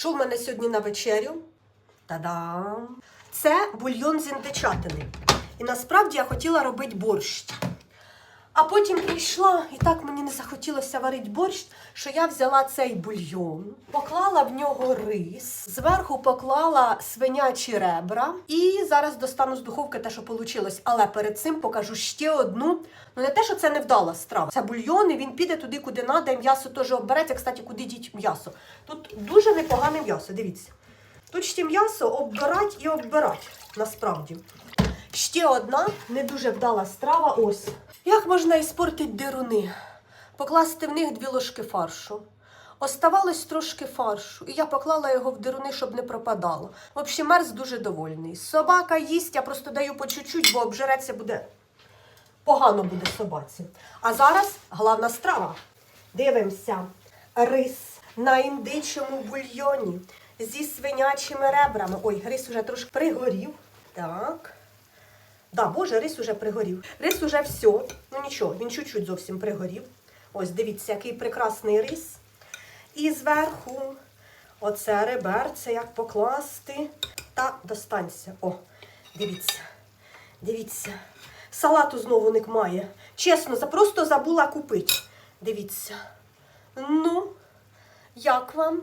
Що в мене сьогодні на вечерю? Та-дам! Це бульйон з індичатини. І насправді я хотіла робити борщ. А потім прийшла, і так мені не захотілося варити борщ, що я взяла цей бульйон, поклала в нього рис, зверху поклала свинячі ребра. І зараз достану з духовки те, що вийшло. Але перед цим покажу ще одну. Ну не те, що це не вдала страва. Це бульйон, і він піде туди, куди треба, і м'ясо теж обереться. Кстати, куди діть м'ясо. Тут дуже непогане м'ясо, дивіться. Тут ще м'ясо оббирать і оббирать, насправді. Ще одна не дуже вдала страва. Ось. Як можна іспортити дируни? Покласти в них дві ложки фаршу. Оставалось трошки фаршу, і я поклала його в дируни, щоб не пропадало. В общем, мерз дуже довольний. Собака їсть, я просто даю по чуть-чуть, бо обжереться буде погано буде собаці. А зараз головна страва. Дивимося. Рис на індичому бульйоні зі свинячими ребрами. Ой, рис уже трошки пригорів. Так. Да, боже, рис уже пригорів. Рис уже все. Ну нічого, він чуть-чуть зовсім пригорів. Ось, дивіться, який прекрасний рис. І зверху оце реберце, як покласти. Та достанься. О, дивіться. Дивіться. Салату знову не має. Чесно, просто забула купити. Дивіться. Ну, як вам?